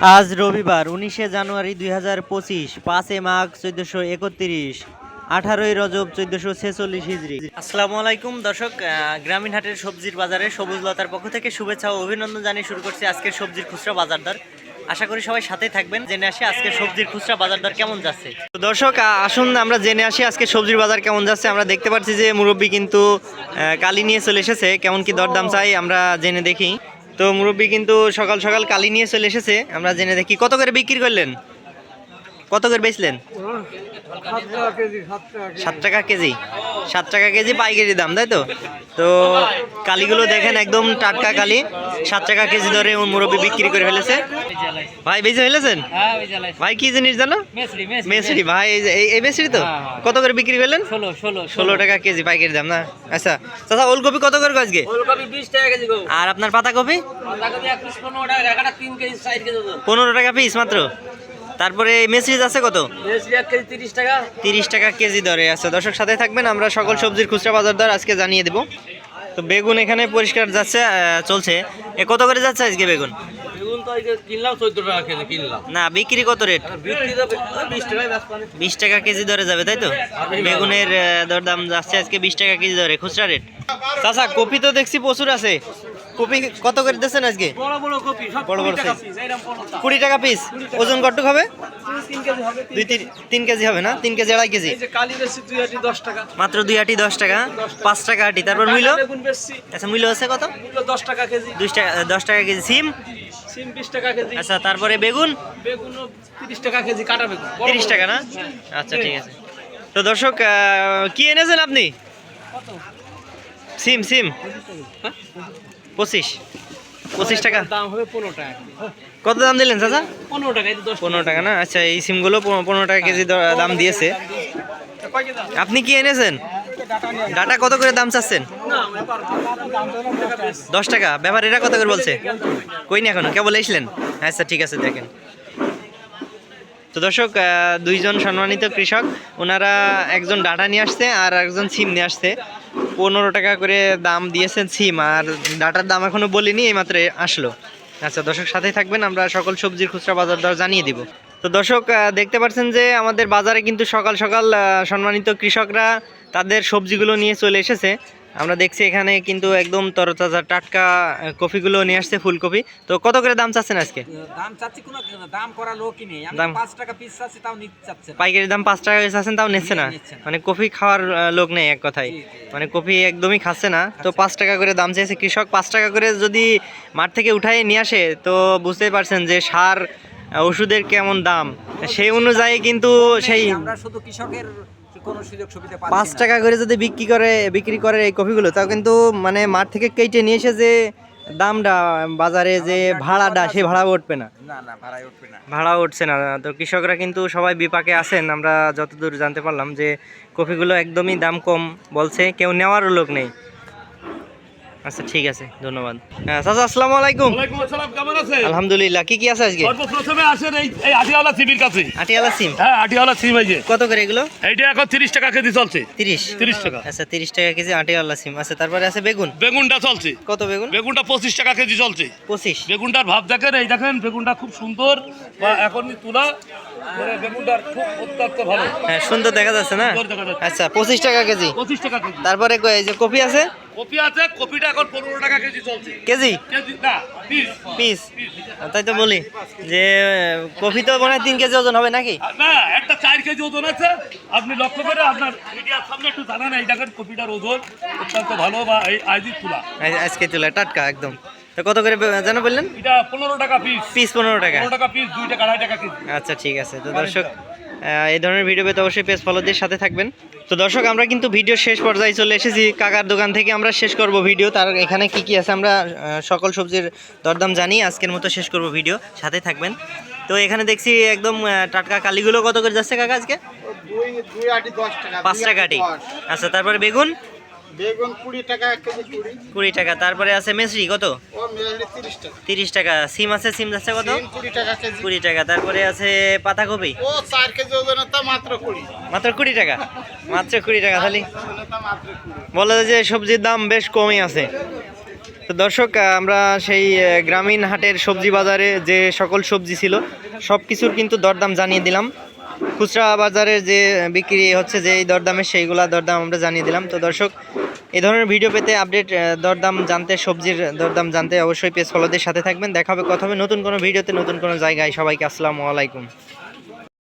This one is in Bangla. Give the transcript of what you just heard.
আজ রবিবার, উনিশে জানুয়ারি দুই হাজার পঁচিশ, পাঁচে মাঘ চোদ্দশো একত্রিশ, আঠারোই রজব চোদ্দশো ছেচল্লিশ হিজড়ি আসসালামু আলাইকুম দর্শক গ্রামীণ হাটের সবজির বাজারে সবুজ লতার পক্ষ থেকে শুভেচ্ছা ও অভিনন্দন জানিয়ে শুরু করছি আজকের সবজির খুচরা বাজার দর। আশা করি সবাই সাথেই থাকবেন, জেনে আসি আজকে সবজির খুচরা বাজার দর কেমন যাচ্ছে। তো দর্শক আসুন আমরা জেনে আসি আজকে সবজির বাজার কেমন যাচ্ছে। আমরা দেখতে পাচ্ছি যে মুরব্বী কিন্তু কালি নিয়ে চলে এসেছে, কেমন কি দরদাম চাই আমরা জেনে দেখি। তো মুরব্বী কিন্তু সকাল সকাল কালি নিয়ে চলে এসেছে। আমরা জেনে দেখি কত করে বিক্রি করলেন? কত করে বেচলেন? সাত টাকা কেজি সাত টাকা কেজি পাইকারি দাম তাই তো? তো কালিগুলো দেখেন একদম টাটকা কালি সাত টাকা কেজি ধরে মুরব্বী বিক্রি করে ফেলেছে। ভাই বেঁচে ফেলেছেন? ভাই কি জিনিস জানো? মেসরি ভাই এই মেসরি তো। কত করে বিক্রি করলেন? ষোলো টাকা কেজি পাইকারি দাম না? আচ্ছা চাচা ওলকপি কত করে আজকে? আর আপনার কেজি ওজন পনেরো টাকা পিস মাত্র? তারপরে মেসরিজ আছে কত? তিরিশ টাকা। কেজি দরে আছে। দর্শক সাথে থাকবেন আমরা সকল সবজির খুচরা বাজার দর আজকে জানিয়ে দেব। তো বেগুন এখানে পরিষ্কার যাচ্ছে চলছে। এ কত করে যাচ্ছে আজকে বেগুন? না বিক্রি কত রেট? বিশ টাকা কেজি দরে যাবে তাই তো? বেগুনের দরদাম যাচ্ছে আজকে বিশ টাকা কেজি দরে। খুচরা রেট? চাচা কপি তো দেখছি প্রচুর আছে। কপি কত করে দিচ্ছেন আজকে? বড় বড় কুড়ি টাকা পিস ওজন কটুক হবে? দুই তিন কেজি। হবে না? তিন কেজি আড়াই কেজি? মাত্র দুই আটি দশ টাকা? পাঁচ টাকা আটি। তারপর মূল্য? আচ্ছা মূল্য আছে কত? দশ টাকা কেজি। দুই টাকা দশ টাকা কেজি সিম? সিম বিশ টাকা কেজি। আচ্ছা তারপরে বেগুন? তিরিশ টাকা কেজি কাটা বেগুন। তিরিশ। টাকা না? হ্যাঁ। আচ্ছা ঠিক আছে। তো দর্শক কি এনেছেন আপনি? কত? সিম সিম? পঁচিশ। পঁচিশ টাকা? দাম হবে পনেরো টাকা। কত দাম দিলেন চাচা? পনেরো টাকা পনেরো টাকা। না? আচ্ছা এই সিমগুলো পনেরো টাকা কেজি দাম দিয়েছে? আপনি কি এনেছেন? ডাটা কত করে দাম চাচ্ছেন? ব্যাপার দশ টাকা। দশ টাকা। ব্যাপারীরা কত করে বলছে? কই না এখনও কেবল এসলেন? আচ্ছা ঠিক আছে দেখেন। তো দর্শক দুইজন সম্মানিত কৃষক ওনারা একজন ডাটা নিয়ে আসছে আর একজন সিম নিয়ে আসছে। পনেরো টাকা করে দাম দিয়েছেন সিম আর ডাটার দাম এখনও বলিনি, এইমাত্র আসলো। আচ্ছা দর্শক সাথেই থাকবেন, আমরা সকল সবজির খুচরা বাজার দর জানিয়ে দিব। তো দর্শক দেখতে পাচ্ছেন যে আমাদের বাজারে কিন্তু সকাল সকাল সম্মানিত কৃষকরা তাদের সবজিগুলো নিয়ে চলে এসেছে। আমরা দেখছি এখানে কিন্তু একদম তরতাজা টাটকা আহ, কফিগুলো নিয়ে আসছে ফুলকপি। তো কত করে দাম চাচ্ছেন আজকে? দাম চাচ্ছি কোনো দাম করা লোকই নেই। আমি দাম- পাঁচ টাকা পিস চাচ্ছি তাও নিতে চাচ্ছে না। পাইকারি দাম পাঁচ টাকা করে চাচ্ছেন তাও নিচ্ছে না? মানে কফি খাওয়ার লোক নেই এক কথায়। মানে কফি একদমই খাচ্ছে না। তো পাঁচ টাকা করে দাম চাইছে কৃষক পাঁচ টাকা করে যদি মাঠ থেকে উঠাই নিয়ে আসে তো বুঝতেই পারছেন যে সার ওষুধের কেমন দাম। সেই অনুযায়ী কিন্তু সেই আমরা শুধু কৃষকের কোনো সুযোগ সুবিধা পাঁচ টাকা করে যদি বিক্রি করে বিক্রি করে এই কফিগুলো তাও কিন্তু মানে মাঠ থেকে কেটে নিয়ে এসে যে দামটা বাজারে যে ভাড়াটা সে ভাড়া না। উঠবে না। ভাড়া উঠছে না। তো কৃষকরা কিন্তু সবাই বিপাকে আছেন। আমরা যতদূর জানতে পারলাম যে কফিগুলো একদমই দাম কম বলছে। কেউ নেওয়ারও লোক নেই। আচ্ছা ঠিক আছে ধন্যবাদ। হ্যাঁ চাচা আসসালামু আলাইকুম। ওয়ালাইকুম আসসালাম কেমন আছেন? আলহামদুলিল্লাহ কি কি আছে আজকে? সর্বপ্রথমে আসেন এই এই আটিয়ালা সিমের কাছে। আটিয়ালা সিম? হ্যাঁ আটিয়ালা সিম এই যে। কত করে এগুলো? এইটা এখন তিরিশ টাকা কেজি চলছে। তিরিশ? তিরিশ টাকা। আচ্ছা তিরিশ টাকা কেজি আটিয়ালা সিম। আছে তারপরে আছে বেগুন? বেগুনটা চলছে। কত বেগুন? বেগুনটা পঁচিশ টাকা কেজি চলছে। পঁচিশ। বেগুনটার ভাব দেখেন এই দেখেন বেগুনটা খুব সুন্দর। বা এখনই তোলা বেগুনটার খুব অত্যন্ত ভালো। হ্যাঁ সুন্দর দেখা যাচ্ছে না। আচ্ছা পঁচিশ টাকা কেজি। পঁচিশ টাকা কেজি। তারপরে এই যে কপি আছে? কপি আছে কপিটা এখন পনেরো টাকা কেজি চলছে। কেজি? পিস। পিস? তাই তো বলি যে কফি তো মনে হয় তিন কেজি ওজন হবে নাকি? না একটা চার কেজি ওজন আছে। আপনি লক্ষ্য করে আপনার মিডিয়ার সামনে একটু জানান এই দেখেন কপিটার ওজন অত্যন্ত ভালো বা এই আইজি তুলা। আজ- আজকে তুলে টাটকা একদম। কত করে যেন বললেন? এটা পনেরো টাকা পিস। পিস পনেরো টাকা। পনেরো টাকা পিস দুই টাকা আড়াই টাকা আচ্ছা ঠিক আছে। তো দর্শক এই ধরনের ভিডিও পেতে অবশ্যই পেজ ফলোদের দিয়ে সাথে থাকবেন। তো দর্শক আমরা কিন্তু ভিডিও শেষ পর্যায়ে চলে এসেছি। কাকার দোকান থেকে আমরা শেষ করব ভিডিও তার এখানে কি কি আছে আমরা সকল সবজির দরদাম জানি। আজকের মতো শেষ করব ভিডিও সাথে থাকবেন। তো এখানে দেখছি একদম টাটকা কালিগুলো কত করে যাচ্ছে কাকা আজকে? পাঁচ টাকা আটি আচ্ছা তারপরে বেগুন। বেগুন কুড়ি টাকা কেজি কুড়ি। কুড়ি টাকা তারপরে আছে মেসরি কত? ও মেলে তিরিশ টাকা। তিরিশ টাকা সিম আছে সিম যাচ্ছে কত? তিন কুড়ি টাকা কেজি। কুড়ি টাকা তারপরে আছে পাতাকপি। ও চার কেজি ওজনের তো মাত্র কুড়ি। মাত্র কুড়ি টাকা? মাত্র কুড়ি টাকা খালি বলে যে সবজির দাম বেশ কমই আছে। তো দর্শক আমরা সেই গ্রামীণ হাটের সবজি বাজারে যে সকল সবজি ছিল সব কিছুর কিন্তু দরদাম জানিয়ে দিলাম। খুচরা বাজারে যে বিক্রি হচ্ছে যে এই দরদামে সেইগুলা দরদাম আমরা জানিয়ে দিলাম। তো দর্শক এই ধরনের ভিডিও পেতে আপডেট দরদাম জানতে, সবজির দরদাম জানতে অবশ্যই পেজ ফলোদের সাথে থাকবেন। দেখা হবে, কথা হবে নতুন কোনো ভিডিওতে নতুন কোনো জায়গায়। সবাইকে আসসালামু আলাইকুম।